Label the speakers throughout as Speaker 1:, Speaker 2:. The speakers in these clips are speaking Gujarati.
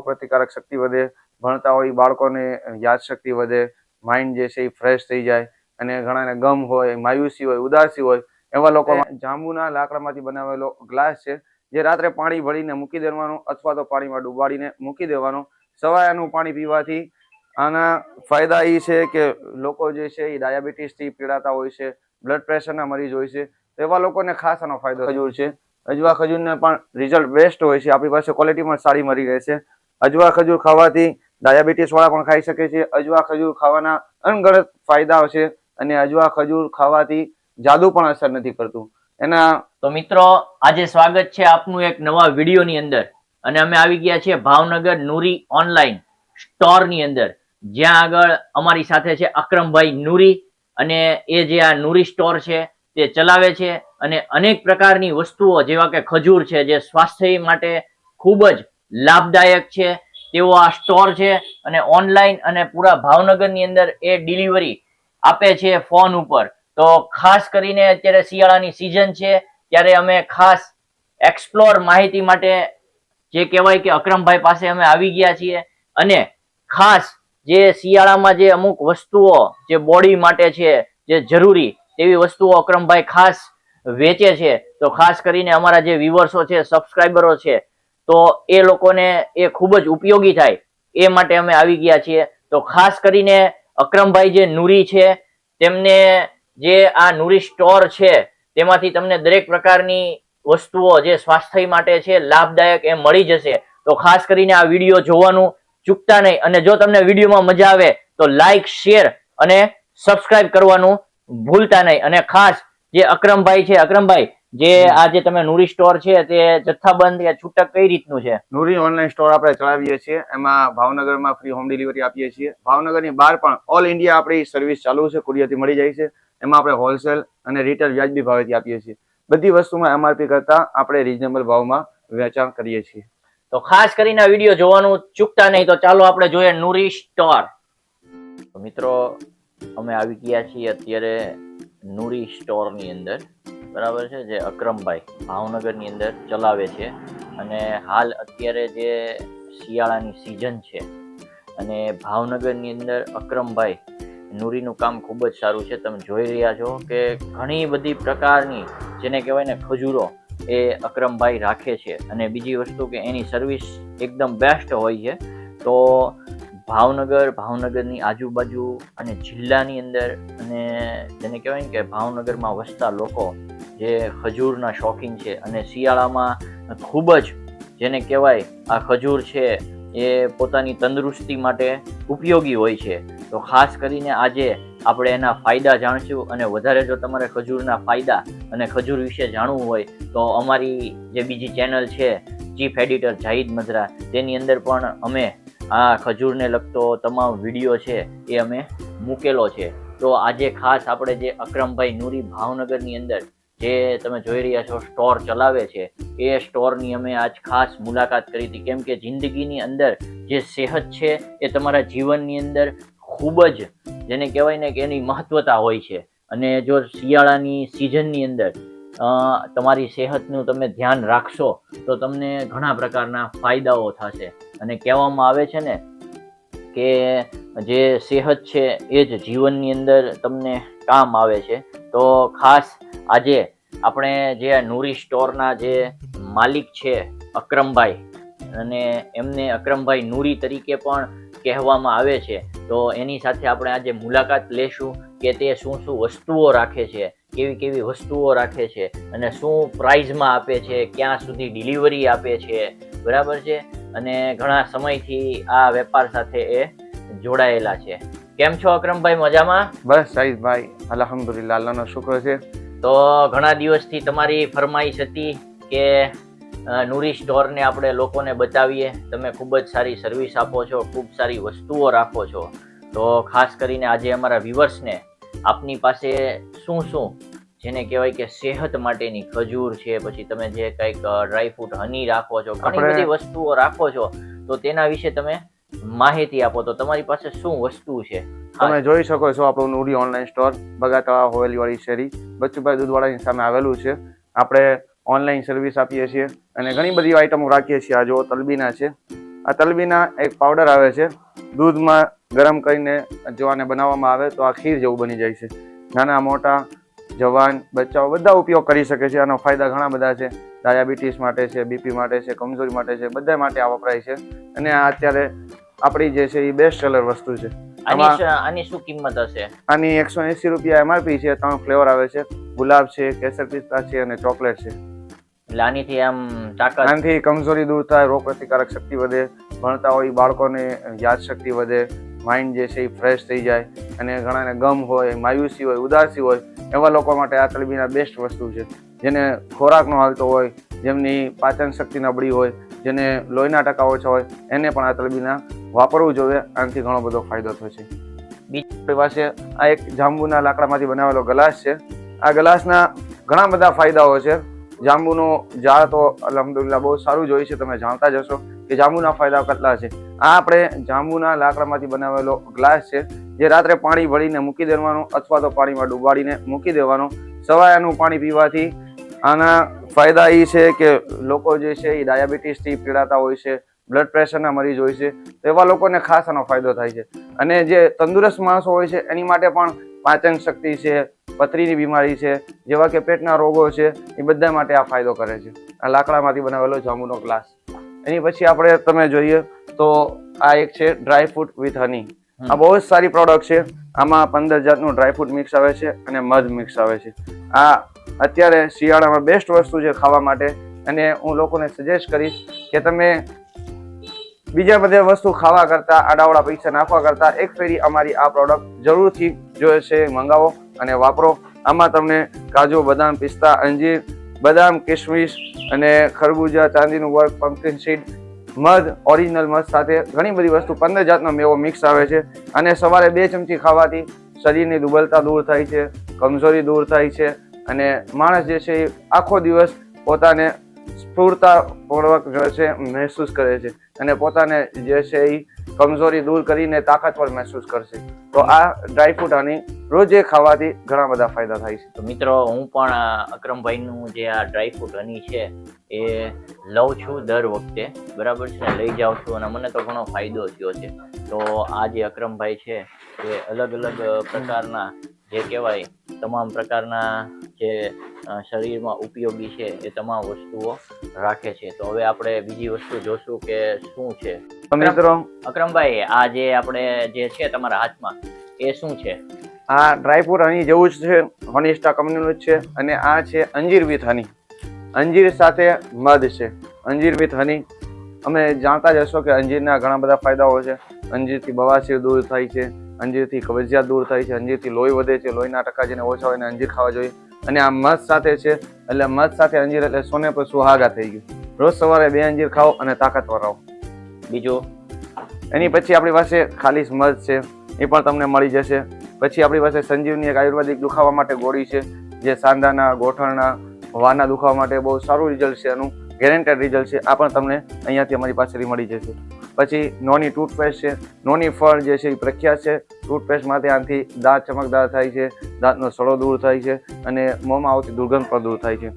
Speaker 1: રોગ પ્રતિકારક શક્તિ વધે, ભણતા હોય બાળકોને યાદશક્તિ વધે માઇન્ડ જે છે એ ફ્રેશ થઈ જાય અને ઘણાને ગમ હોય, માયુસી હોય, ઉદાસી હોય, એવા લોકો જાંબુના લાકડામાંથી બનાવેલો ગ્લાસ છે, જે રાત્રે પાણી ભરીને મૂકી દેવાનો અથવા તો પાણીમાં ડૂબાડીને મૂકી દેવાનું. સવાયાનું પાણી પીવાથી આના ફાયદા એ છે કે લોકો જે છે એ ડાયાબિટીસથી પીડાતા હોય છે બ્લડ પ્રેશરના મરીજ હોય છે એવા લોકોને ખાસ આનો ફાયદો ખજૂર છે. અજવા ખજૂરને પણ રિઝલ્ટ બેસ્ટ હોય છે. આપણી પાસે ક્વોલિટી પણ સારી મળી રહે છે અજવા ખજૂર ખાવાથી ડાયાબિટીસ વાળા પણ ખાઈ શકે છે. અજવા ખજૂર ખાવાના અનગણત ફાયદાઓ છે અને અજવા ખજૂર ખાવાથી જાદુ પણ અસર નથી કરતું. એના
Speaker 2: તો મિત્રો, આજે સ્વાગત છે આપનું એક નવા વિડીયોની અંદર. અને અમે આવી ગયા છીએ ભાવનગર નૂરી ઓનલાઈન સ્ટોરની અંદર. જ્યાં આગળ અમારી સાથે છે અક્રમભાઈ નૂરી અને એ જે આ નૂરી સ્ટોર છે તે ચલાવે છે. અને અનેક પ્રકારની વસ્તુઓ, જેવા કે ખજૂર છે, જે સ્વાસ્થ્ય માટે ખૂબ જ લાભદાયક છે. તેવો આ સ્ટોર છે અને ઓનલાઈન અને પૂરા ભાવનગરની અંદર એ ડિલિવરી આપે છે ફોન ઉપર. તો ખાસ કરીને અત્યારે શિયાળાની સિઝન છે, ત્યારે અમે ખાસ એક્સપ્લોર માહિતી માટે જે કહેવાય કે અક્રમભાઈ પાસે અમે આવી ગયા છીએ. અને ખાસ જે શિયાળામાં જે અમુક વસ્તુઓ જે બોડી માટે છે, જે જરૂરી તેવી વસ્તુઓ અક્રમભાઈ ખાસ વેચે છે. તો ખાસ કરીને અમારા જે વ્યુવર્સો છે સબસ્ક્રાઈબરો છે તો એ લોકોને એ ખૂબ જ ઉપયોગી થાય. એ માટે અમે આવી ગયા છીએ. તો ખાસ કરીને અક્રમભાઈ જે નૂરી છે, તેમને જે આ નૂરી સ્ટોર છે, તેમાંથી તમને દરેક પ્રકારની વસ્તુઓ જે સ્વાસ્થ્ય માટે છે, લાભદાયક એ મળી જશે. તો ખાસ કરીને આ વીડિયો જોવાનું ચૂકતા નહીં. અને જો તમને વિડીયોમાં મજા આવે, તો લાઈક, શેર અને સબસ્ક્રાઇબ કરવાનું ભૂલતા નહીં. અને ખાસ જે અક્રમભાઈ છે, અક્રમભાઈ જે આ જે તમે નુરી સ્ટોર છે તે જથ્થાબંધ કે છૂટક કઈ રીતનું છે?
Speaker 1: નુરી ઓનલાઈન સ્ટોર આપણે ચલાવીએ છીએ. એમાં ભાવનગરમાં ફ્રી હોમ ડિલિવરી આપીએ છીએ. ભાવનગરની બહાર પણ ઓલ ઇન્ડિયા આપણી સર્વિસ ચાલુ છે. કુરિયરથી મળી જાય છે. એમાં આપણે હોલસેલ અને રિટેલ વ્યાજબી ભાવેથી આપીએ છીએ. બધી વસ્તુમાં એમઆરપી કરતા આપણે રિઝનેબલ ભાવમાં વેચાણ કરીએ છીએ.
Speaker 2: તો ખાસ કરીને વીડિયો જોવાનું ચૂકતા નહીં તો ચાલો આપણે જોઈએ નૂરી સ્ટોર તો મિત્રો અમે આવી ગયા છીએ અત્યારે નૂરી સ્ટોરની અંદર, બરાબર છે, જે અક્રમભાઈ ભાવનગરની અંદર ચલાવે છે. અને હાલ અત્યારે જે શિયાળાની સિઝન છે અને ભાવનગરની અંદર અક્રમભાઈ નૂરીનું કામ ખૂબ જ સારું છે. તમે જોઈ રહ્યા છો કે ઘણી બધી પ્રકારની, જેને કહેવાય ને ખજૂરો, એ અક્રમભાઈ રાખે છે. અને બીજી વસ્તુ કે એની સર્વિસ એકદમ બેસ્ટ હોય છે. તો ભાવનગર, ભાવનગરની આજુબાજુ અને જિલ્લાની અંદર અને જેને કહેવાય ને કે ભાવનગરમાં વસતા લોકો જે ખજૂરના શોખીન છે અને શિયાળામાં ખૂબ જ જેને કહેવાય આ ખજૂર છે એ પોતાની તંદુરસ્તી માટે ઉપયોગી હોય છે. તો ખાસ કરીને આજે આપણે એના ફાયદા જાણશું અને વધારે જો તમારે ખજૂરના ફાયદા અને ખજૂર વિશે જાણવું હોય તો અમારી જે બીજી ચેનલ છે ચીફ એડિટર જાહિદ મદ્રા, તેની અંદર પણ અમે આ ખજૂરને લગતો તમામ વીડિયો છે એ અમે મૂકેલો છે. તો આજે ખાસ આપણે જે અક્રમભાઈ નૂરી ભાવનગરની અંદર જે તમે જોઈ રહ્યા છો સ્ટોર ચલાવે છે, એ સ્ટોરની અમે આજ ખાસ મુલાકાત કરી હતી. કેમ કે જિંદગીની અંદર જે સેહત છે એ તમારા જીવનની અંદર ખૂબ જ જેને કહેવાય ને કે એની મહત્વતા હોય છે. અને જો શિયાળાની સિઝનની અંદર તમારી સેહતનું તમે ધ્યાન રાખશો, તો તમને ઘણા પ્રકારના ફાયદાઓ થશે. અને કહેવામાં આવે છે ને કે જે સેહત છે એ જ જીવનની અંદર તમને કામ આવે છે. તો ખાસ આજે આપણે જે નૂરી સ્ટોરના જે માલિક છે અક્રમભાઈ, અને એમને અક્રમભાઈ નૂરી તરીકે પણ કહેવામાં આવે છે. તો એની સાથે આપણે આજે મુલાકાત લેશું કે તે શું શું વસ્તુઓ રાખે છે. કેવી કેવી વસ્તુઓ રાખે છે અને શું પ્રાઇઝમાં આપે છે ક્યાં સુધી ડિલિવરી આપે છે બરાબર છે? અને ઘણા સમયથી આ વેપાર સાથે એ જોડાયેલા છે. કેમ છો અક્રમભાઈ? મજામાં?
Speaker 1: બસ સાહિદભાઈ અલહમદુલિલ્લા અલ્લાહનો શુક્ર છે.
Speaker 2: તો ઘણા દિવસથી તમારી ફરમાઈશ હતી કે નુરી સ્ટોરને આપણે લોકોને બતાવીએ. તમે ખૂબ જ સારી સર્વિસ આપો છો ખૂબ સારી વસ્તુઓ રાખો છો. તો ખાસ કરીને આજે અમારા વ્યુઅર્સને આપની પાસે શું શું? જેને કહેવાય કે સેહત માટેની ખજૂર છે પછી તમે જે કંઈક ડ્રાય ફ્રૂટ હની રાખો છો ઘણી બધી વસ્તુઓ રાખો છો તો તેના વિશે તમે માહિતી આપો. તો તમારી પાસે શું વસ્તુ છે?
Speaker 1: તમે જોઈ શકો છો આપણું નૂરી ઓનલાઈન સ્ટોર બગાતળા હોવેલીવાળી શેરી બચ્ચુભાઈ દૂધવાળાની સામે આવેલું છે. આપણે ઓનલાઈન સર્વિસ આપીએ છીએ અને ઘણી બધી આઈટમો રાખીએ છીએ. આ જો તલબીના છે. આ તલબીના એક પાવડર આવે છે. દૂધમાં ગરમ કરીને જો આને બનાવવામાં આવે તો આ ખીર જેવું બની જાય છે. નાના મોટા જવાન બચ્ચાઓ બધા ઉપયોગ કરી શકે છે. આનો ફાયદા ઘણા બધા છે. ડાયાબિટીસ માટે છે બીપી માટે છે કમજોરી માટે છે બધા માટે આ વપરાય છે. અને આ અત્યારે આપણી જે છે એ બેસ્ટ સેલર વસ્તુ છે.
Speaker 2: આની શ- કિંમત હશે?
Speaker 1: આની એકસો એંસી રૂપિયા એમઆરપી છે ત્રણ ફ્લેવર આવે છે. ગુલાબ છે કેસર પિસ્તા છે અને ચોકલેટ છે.
Speaker 2: એટલે આનીથી આમ તાકાત
Speaker 1: આનાથી કમજોરી દૂર થાય રોગ પ્રતિકારક શક્તિ વધે ભણતા હોય બાળકોને યાદશક્તિ વધે માઇન્ડ જે છે એ ફ્રેશ થઈ જાય અને ઘણાને ગમ હોય, માયુસી હોય, ઉદાસી હોય, એવા લોકો માટે આ તલબીના બેસ્ટ વસ્તુ છે. જેને ખોરાક ન હાલતો હોય, જેમની પાચન શક્તિ નબળી હોય, જેને લોહીના ટકા ઓછા હોય, એને પણ આ તલબીના વાપરવું જોઈએ. આનાથી ઘણો બધો ફાયદો થશે
Speaker 2: છે.
Speaker 1: બીજી પાસે આ એક જાંબુના લાકડામાંથી બનાવેલો ગ્લાસ છે. આ ગ્લાસના ઘણા બધા ફાયદાઓ છે. જાંબુનો ઝાડ તો અલહમદુલિલ્લાહ બહુ સારું જ હોય છે, તમે જાણતા જ હશો. કે જાંબુના ફાયદા કેટલા છે? આ આપણે જાંબુના લાકડામાંથી બનાવેલો ગ્લાસ છે, જે રાત્રે પાણી ભરીને મૂકી દેવાનું અથવા તો પાણીમાં ડૂબાડીને મૂકી દેવાનું. સવારે આનું પાણી પીવાથી આના ફાયદા એ છે કે લોકો જે છે એ ડાયાબિટીસથી પીડાતા હોય છે, બ્લડ પ્રેશરના મરીજ હોય છે એવા લોકોને ખાસ આનો ફાયદો થાય છે. અને જે તંદુરસ્ત માણસો હોય છે, એની માટે પણ પાચન શક્તિ છે, પથરીની બીમારી છે, જેવા કે પેટના રોગો છે, એ બધા માટે આ ફાયદો કરે છે. આ લાકડામાંથી બનાવેલો જાંબુનો ગ્લાસ. એની પછી આપણે તમે જોઈએ તો આ એક છે ડ્રાય ફ્રૂટ વિથ હની આ બહુ જ સારી પ્રોડક્ટ છે. આમાં પંદર જાતનું ડ્રાય ફ્રૂટ મિક્સ આવે છે અને મધ મિક્સ આવે છે. આ અત્યારે શિયાળામાં બેસ્ટ વસ્તુ છે ખાવા માટે. અને હું લોકોને સજેસ્ટ કરીશ કે તમે બીજા બધા વસ્તુ ખાવા કરતા આડાવડા પૈસા નાખવા કરતા એક ફેરી અમારી આ પ્રોડક્ટ જરૂરથી જોઈએ છે મંગાવો અને વાપરો. આમાં તમને કાજુ બદામ પિસ્તા અંજીર બદામ કિશમિશ અને ખરબૂજા, ચાંદીનું વર્ક પમ્પકિન સીડ મધ ઓરિજિનલ મધ સાથે ઘણી બધી વસ્તુ પંદર જાતનો મેવો મિક્સ આવે છે. અને સવારે બે ચમચી ખાવાથી શરીરની દુબળતા દૂર થાય છે, કમજોરી દૂર થાય છે અને માણસ જે છે એ આખો દિવસ પોતાને સ્ફૂર્તાપૂર્વક છે મહેસૂસ કરે છે. અને પોતાને જે છે એ કમજોરી દૂર કરીને તાકાતવર મહેસૂસ કરશે. તો આ ડ્રાયફ્રૂટ આની રોજે ખાવાથી ઘણા બધા ફાયદા થાય છે.
Speaker 2: તો મિત્રો, હું પણ અક્રમભાઈનું જે આ ડ્રાયફ્રૂટ હની છે, એ લઉં છું દર વખતે. બરાબર છે? લઈ જાઉં છું અને મને તો ઘણો ફાયદો થયો છે. તો આ જે અક્રમભાઈ છે, એ અલગ અલગ પ્રકારના જે કહેવાય તમામ પ્રકારના જે શરીરમાં ઉપયોગી છે એ તમામ વસ્તુઓ રાખે છે. તો હવે આપણે બીજી વસ્તુ જોશું કે શું છે.
Speaker 1: મિત્રો
Speaker 2: અક્રમભાઈ આ જે આપણે જે છે તમારા હાથમાં એ શું છે?
Speaker 1: આ ડ્રાયફ્રૂટ હની જેવું જ છે હોનિસ્ટા કંપનીનું જ છે અને આ છે અંજીર વિથ હની. અંજીર સાથે મધ છે. અંજીર વિથ હની. અમે જાણતા જ હશો કે અંજીરના ઘણા બધા ફાયદાઓ છે. અંજીરથી બવાસીર દૂર થાય છે. અંજીરથી કબજિયાત દૂર થાય છે અંજીરથી લોહી વધે છે લોહીના ટકા જેને ઓછા હોય એને અંજીર ખાવા જોઈએ. અને આ મધ સાથે છે એટલે મધ સાથે અંજીર એટલે સોને પર સુહાગા થઈ ગયું. રોજ સવારે બે અંજીર ખાઓ અને તાકાતવર રહો.
Speaker 2: બીજો?
Speaker 1: એની પછી આપણી પાસે ખાલીસ મધ છે એ પણ તમને મળી જશે. પછી આપણી પાસે સંજીવની એક આયુર્વેદિક દુખાવા માટે ગોળી છે જે સાંધાના ગોઠણના વાના દુખાવા માટે બહુ સારું રિઝલ્ટ છે એનું ગેરેન્ટેડ રિઝલ્ટ છે આ પણ તમને અહીંયાથી અમારી પાસેથી મળી જશે. પછી નોની ટૂથપેસ્ટ છે, નોની ફળ જે છે એ પ્રખ્યાત છે. ટૂથપેસ્ટમાંથી આનાથી દાંત ચમકદાર થાય છે, દાંતનો સડો દૂર થાય છે અને મોંમાં આવતી દુર્ગંધ પણ દૂર થાય છે.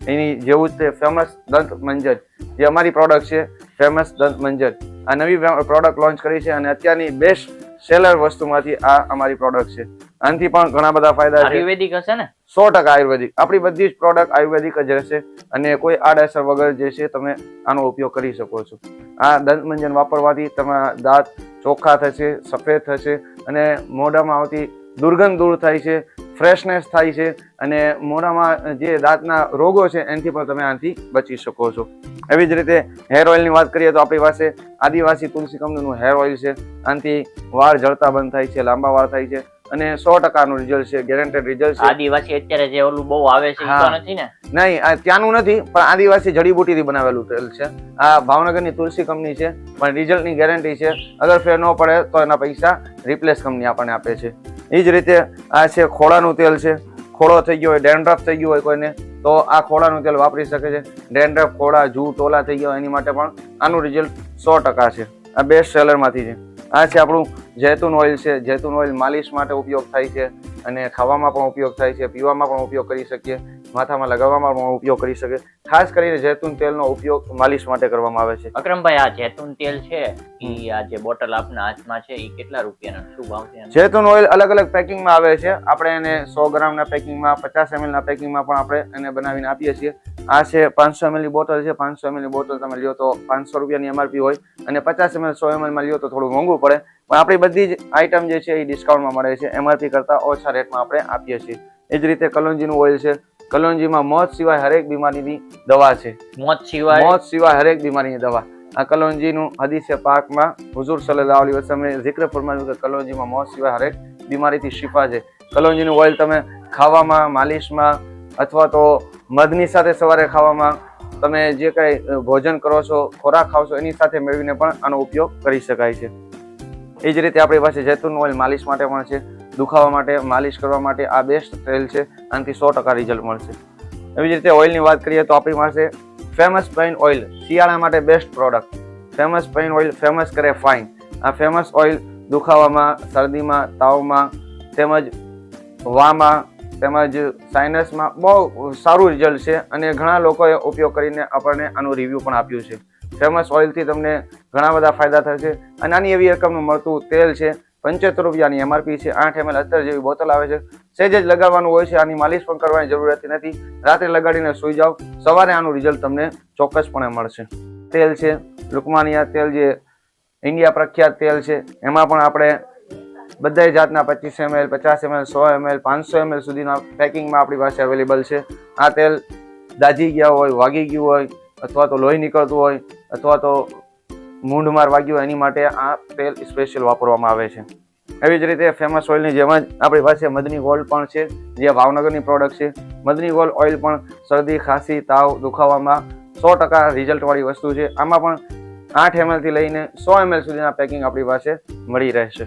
Speaker 1: એની જેવું જ તે ફેમસ દંત મંજર, જે અમારી પ્રોડક્ટ છે, ફેમસ દંત મંજર. આ નવી પ્રોડક્ટ લોન્ચ કરી છે અને અત્યારની બેસ્ટ સેલર વસ્તુમાંથી આ અમારી પ્રોડક્ટ છે. આનાથી પણ ઘણા બધા ફાયદા છે.
Speaker 2: આયુર્વેદિક હશે ને?
Speaker 1: સો ટકા આયુર્વેદિક. આપણી બધી જ પ્રોડક્ટ આયુર્વેદિક જ રહેશે અને કોઈ આડઅસર વગર જે છે તમે આનો ઉપયોગ કરી શકો છો. આ દંતમંજન વાપરવાથી તમારા દાંત ચોખ્ખા થશે સફેદ થશે અને મોઢામાં આવતી દુર્ગંધ દૂર થાય છે ફ્રેશનેસ થાય છે અને મોઢામાં જે દાંતના રોગો છે એનાથી પણ તમે આનાથી બચી શકો છો. એવી જ રીતે હેર ઓઇલની વાત કરીએ તો આપણી પાસે આદિવાસી તુલસી કંપનીનું હેર ઓઇલ છે. આનાથી વાળ જળતા બંધ થાય છે લાંબા વાળ થાય છે. અને સો ટકાનું રિઝલ્ટ છે ગેરંટેડ રિઝલ્ટ છે.
Speaker 2: આદિવાસી અત્યારે જે ઓલું બહુ આવે છે એ
Speaker 1: હા.
Speaker 2: નથી ને?
Speaker 1: નહીં આ ત્યાંનું નથી પણ આદિવાસી જડીબુટીથી બનાવેલું તેલ છે. આ ભાવનગરની તુલસી કંપની છે પણ રિઝલ્ટની ગેરંટી છે. અગર ફેર ન પડે તો એના પૈસા રિપ્લેસ કંપની આપણને આપે છે. એ જ રીતે આ છે ખોળાનું તેલ છે. ખોળો થઈ ગયો હોય ડેન્ડ્રફ થઈ ગયો હોય કોઈને તો આ ખોળાનું તેલ વાપરી શકે છે. ડેન્ડ્રફ ખોળા જૂ ટોલા થઈ ગયો એની માટે પણ આનું રિઝલ્ટ સો ટકા છે. આ બેસ્ટ સેલરમાંથી છે. આ છે આપણું જૈતુન ઓઇલ છે. જૈતુન ઓઇલ માલિશ માટે ઉપયોગ થાય છે અને ખાવામાં પણ ઉપયોગ થાય છે, પીવામાં પણ ઉપયોગ કરી શકીએ. માથામાં લગાવવામાં ઉપયોગ કરી શકે. ખાસ કરીને જૈતુન તેલનો ઉપયોગ માલિશ માટે કરવામાં આવે છે.
Speaker 2: અક્રમભાઈ આ જૈતુન તેલ છે ઈ આ જે બોટલ આપના હાથમાં છે એ કેટલા રૂપિયાનો? શું ભાવ છે
Speaker 1: જૈતુન ઓઇલ અલગ અલગ પેકિંગમાં આવે છે. આપણે એને સો ગ્રામના પેકિંગમાં પચાસ એમએલના પેકિંગમાં પણ આપણે એને બનાવીને આપીએ છીએ. આ છે પાંચસો એમએલની બોટલ છે. પાંચસો એમએલની બોટલ તમે લ્યો તો પાંચસો રૂપિયાની એમઆરપી હોય અને પચાસ એમએલ સો એમએલમાં લ્યો તો થોડું મોંઘું પડે. પણ આપણી બધી જ આઈટમ જે છે એ ડિસ્કાઉન્ટમાં મળે છે. એમઆરપી કરતાં ઓછા રેટમાં આપણે આપીએ છીએ. એ જ રીતે કલોંજીનું ઓઇલ છે. કલોંજીમાં મોત સિવાય હરેક બીમારીની દવા છે.
Speaker 2: મોત સિવાય?
Speaker 1: મોત સિવાય હરેક બીમારીની દવા. આ કલોંજીનું હદીસે પાકમાં હુઝુર સલ્લલ્લાહુ અલી વસલ્લમે જિક્ર ફરમાવ્યું કે કલોંજીમાં મોત સિવાય હરેક બીમારીથી શિફા છે. કલોંજીનું ઓઇલ તમે ખાવામાં માલિશમાં અથવા તો મધની સાથે સવારે ખાવામાં તમે જે કંઈ ભોજન કરો છો ખોરાક ખાવ છો એની સાથે મેળવીને પણ આનો ઉપયોગ કરી શકાય છે. એ જ રીતે આપણી પાસે જૈતુન ઓઇલ માલિશ માટે પણ છે. દુખાવા માટે, માલિશ કરવા માટે આ બેસ્ટ તેલ છે. આનાથી સો ટકા રિઝલ્ટ મળશે. એવી જ રીતે ઓઇલની વાત કરીએ તો આપણી પાસે ફેમસ પેઇન ઓઇલ શિયાળા માટે best product famous pain oil famous કરે ફાઇન આ ફેમસ ઓઇલ દુખાવામાં, શરદીમાં, તાવમાં, તેમજ વામાં, તેમજ સાઇનસમાં બહુ સારું રિઝલ્ટ છે અને ઘણા લોકોએ ઉપયોગ કરીને આપણને આનું રિવ્યૂ પણ આપ્યું છે. ફેમસ ઓઇલથી તમને ઘણા બધા ફાયદા થશે. અને આની એવી રકમનું મળતું તેલ છે પંચોતેર રૂપિયાની એમઆરપી છે, આઠ એમએલ અત્તર જેવી બોટલ આવે છે. સેજ જ લગાવવાનું હોય છે, આની માલિશ પણ કરવાની જરૂર નથી. રાત્રે લગાડીને સૂઈ જાઓ, સવારે આનું રિઝલ્ટ તમને ચોક્કસપણે મળશે. તેલ છે, લુકમાનિયા તેલ જે ઇન્ડિયા પ્રખ્યાત તેલ છે, એમાં પણ આપણે બધાય જાતના પચીસ એમએલ પચાસ એમએલ સો એમએલ પાંચસો એમએલ સુધીના પેકિંગમાં આપણી પાસે અવેલેબલ છે. આ તેલ દાજી ગયા હોય, વાગી ગયું હોય, અથવા તો લોહી નીકળતું હોય, અથવા તો મૂંઢમાર વાગ્યું હોય એની માટે આ તેલ સ્પેશિયલ વાપરવામાં આવે છે. એવી જ રીતે ફેમસ ઓઇલની જેમ જ આપણી પાસે મદની ગોલ્ડ પણ છે, જે ભાવનગરની પ્રોડક્ટ છે. મદની ગોલ્ડ ઓઇલ પણ શરદી, ખાંસી, તાવ દુખાવામાં સો ટકા રિઝલ્ટવાળી વસ્તુ છે. આમાં પણ આઠ એમએલથી લઈને સો એમએલ સુધીના પેકિંગ આપણી પાસે મળી રહેશે.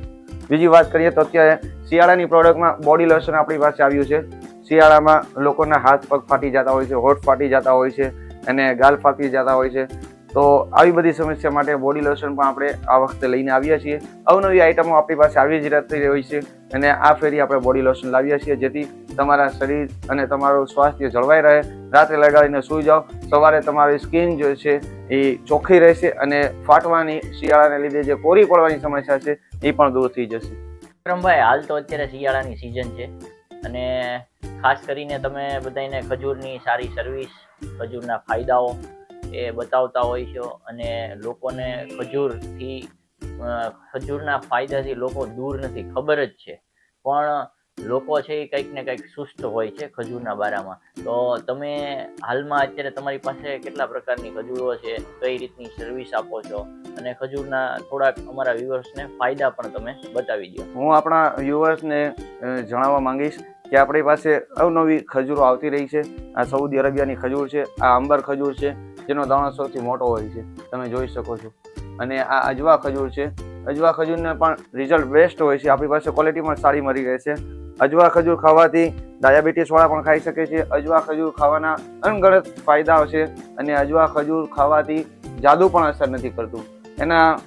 Speaker 1: બીજી વાત કરીએ તો અત્યારે શિયાળાની પ્રોડક્ટમાં બોડી લોશન આપણી પાસે આવ્યું છે. શિયાળામાં લોકોના હાથ પગ ફાટી જતા હોય છે, હોઠ ફાટી જતા હોય છે, અને ગાલ ફાટી જતા હોય છે. તો આવી બધી સમસ્યા માટે બોડી લોશન પણ આપણે આ વખતે લઈને આવ્યા છીએ. અવનવી આઈટમો આપણી પાસે આવી જ રહેતી હોય છે અને આ ફેરી આપણે બોડી લોશન લાવ્યા છીએ જેથી તમારા શરીર અને તમારું સ્વાસ્થ્ય જળવાઈ રહે. રાત્રે લગાડીને સૂઈ જાઓ. સવારે તમારી સ્કિન જે છે એ ચોખ્ખી રહેશે અને ફાટવાની શિયાળાને લીધે જે કોરી પડવાની સમસ્યા છે એ પણ દૂર થઈ જશે.
Speaker 2: વિક્રમભાઈ, હાલ તો અત્યારે શિયાળાની સિઝન છે અને ખાસ કરીને તમે બધાને ખજૂરની સારી સર્વિસ ખજૂરના ફાયદાઓ એ બતાવતા હોય છે અને લોકોને ખજૂરથી ખજૂરના ફાયદાથી લોકો દૂર નથી, ખબર જ છે. પણ લોકો છે એ કંઈક ને કંઈક સુસ્ત હોય છે ખજૂરના બારામાં. તો તમે હાલમાં અત્યારે તમારી પાસે કેટલા પ્રકારની ખજૂરો છે, કઈ રીતની સર્વિસ આપો છો? અને ખજૂરના થોડાક અમારા વ્યુઅર્સને ફાયદા પણ તમે બતાવી દો
Speaker 1: હું આપણા વ્યુઅર્સને જણાવવા માંગીશ કે આપણી પાસે અવનવી ખજૂરો આવતી રહી છે. આ સઉદી અરેબિયાની ખજૂર છે, આ અંબર ખજૂર છે જેનો દાણો સૌથી મોટો હોય છે, તમે જોઈ શકો છો. અને આ અજવા ખજૂર છે. અજવા ખજૂરને પણ રિઝલ્ટ બેસ્ટ હોય છે. આપણી પાસે ક્વોલિટી પણ સારી મળી રહે છે. અજવા ખજૂર ખાવાથી ડાયાબિટીસવાળા પણ ખાઈ શકે છે. અજવા ખજૂર ખાવાના અનગણત ફાયદાઓ છે. અને અજવા ખજૂર ખાવાથી જાદુ પણ અસર નથી કરતું. એના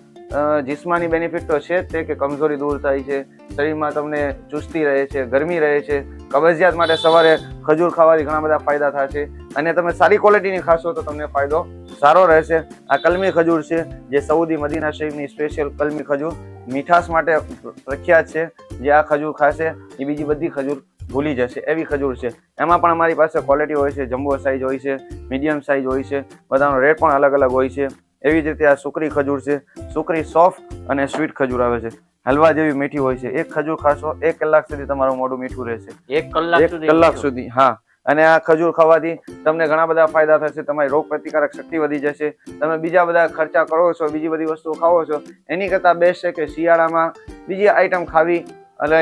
Speaker 1: જિસ્માની બેનિફિટ તો છે જ તે કે કમજોરી દૂર થાય છે, શરીરમાં તમને ચુસ્તી રહે છે, ગરમી રહે છે, કબજિયાત માટે સવારે ખજૂર ખાવાથી ઘણા બધા ફાયદા છે. અને તમે સારી ક્વોલિટીની ખાશો તો તમને ફાયદો સારો રહેશે. આ કલમી ખજૂર છે, જે સૌદી મદીના શરીફની સ્પેશિયલ કલમી ખજૂર. મીઠાશ માટે પ્રખ્યાત છે, જે આ ખજૂર ખાશે, એ બીજી બધી ખજૂર ભૂલી જશે. એવી ખજૂર છે. એમાં પણ અમારી પાસે ક્વોલિટી હોય છે, જમ્બો સાઇઝ હોય છે મીડિયમ સાઇઝ હોય છે, બધાનો રેટ પણ અલગ અલગ હોય છે. એવી જ રીતે આ સુકરી ખજૂર છે. સુકરી સોફ્ટ અને સ્વીટ ખજૂર આવે છે. હલવા જેવી મીઠી હોય છે. એક ખજૂર ખાશો એક કલાક સુધી તમારું મોઢું મીઠું રહેશે.
Speaker 2: એક કલાક
Speaker 1: એક કલાક સુધી હા. અને આ ખજૂર ખાવાથી તમને ઘણા બધા ફાયદા થશે. તમારી રોગ પ્રતિકારક શક્તિ વધી જશે. તમે બીજા બધા ખર્ચા કરો છો બીજી બધી વસ્તુઓ ખાવો છો એની કરતાં બેસ્ટ છે કે શિયાળામાં બીજી આઈટમ ખાવી. અને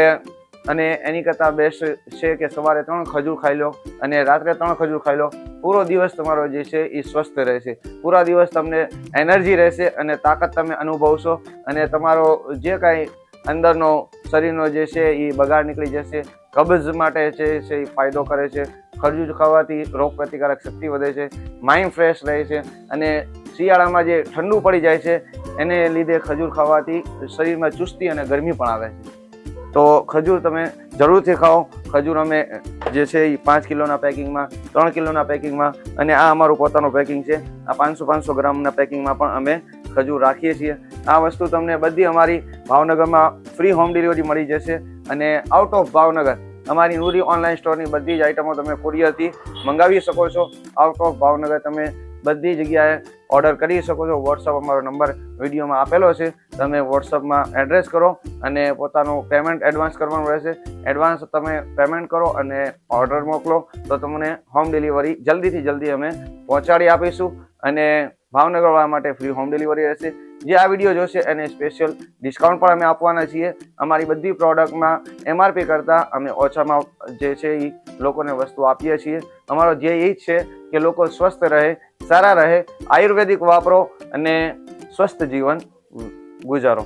Speaker 1: અને એની કરતાં બેસ્ટ છે કે સવારે ત્રણ ખજૂર ખાઈ લો અને રાત્રે ત્રણ ખજૂર ખાઈ લો. પૂરો દિવસ તમારો જે છે એ સ્વસ્થ રહેશે. પૂરા દિવસ તમને એનર્જી રહેશે અને તાકાત તમે અનુભવશો અને તમારો જે કાંઈ અંદરનો શરીરનો જે છે એ બગાડ નીકળી જશે. કબજ માટે જે છે એ ફાયદો કરે છે. ખજૂર ખાવાથી રોગ પ્રતિકારક શક્તિ વધે છે. માઇન્ડ ફ્રેશ રહે છે અને શિયાળામાં જે ઠંડુ પડી જાય છે, એને લીધે ખજૂર ખાવાથી શરીરમાં ચુસ્તી અને ગરમી પણ આવે છે. તો ખજૂર તમે જરૂરથી ખાઓ. ખજૂર અમે જે છે એ પાંચ કિલોના પેકિંગમાં, ત્રણ કિલોના પેકિંગમાં અને આ અમારું પોતાનું પેકિંગ છે. આ પાંચસો પાંચસો ગ્રામના પેકિંગમાં પણ અમે ખજૂર રાખીએ છીએ. આ વસ્તુ તમને બધી અમારી ભાવનગરમાં ફ્રી હોમ ડિલિવરી મળી જશે અને આઉટ ઓફ ભાવનગર, અમારી નૂરી ઓનલાઈન સ્ટોરની બધી જ આઇટમો તમે કુરિયરથી મંગાવી શકો છો. આઉટ ઓફ ભાવનગર તમે બધી જગ્યાએ ઓર્ડર કરી શકો છો. વોટ્સઅપ અમારો નંબર વિડીયોમાં આપેલો છે. તમે વોટ્સઅપમાં એડ્રેસ કરો અને પોતાનું પેમેન્ટ એડવાન્સ કરવાનું રહેશે. એડવાન્સ તમે પેમેન્ટ કરો અને ઓર્ડર મોકલો. તો તમને હોમ ડિલિવરી જલ્દીથી જલ્દી અમે પહોંચાડી આપીશું અને ભાવનગરવાળા માટે ફ્રી હોમ ડિલિવરી રહેશે. જે આ વીડિયો જોશે એને સ્પેશિયલ ડિસ્કાઉન્ટ પણ અમે આપવાના છીએ. અમારી બધી પ્રોડક્ટમાં એમઆરપી કરતાં અમે ઓછામાં જે છે એ લોકોને વસ્તુ આપીએ છીએ. અમારો ધ્યેય એ જ છે કે લોકો સ્વસ્થ રહે સારા રહે આયુર્વેદિક વાપરો અને સ્વસ્થ જીવન ગુજારો.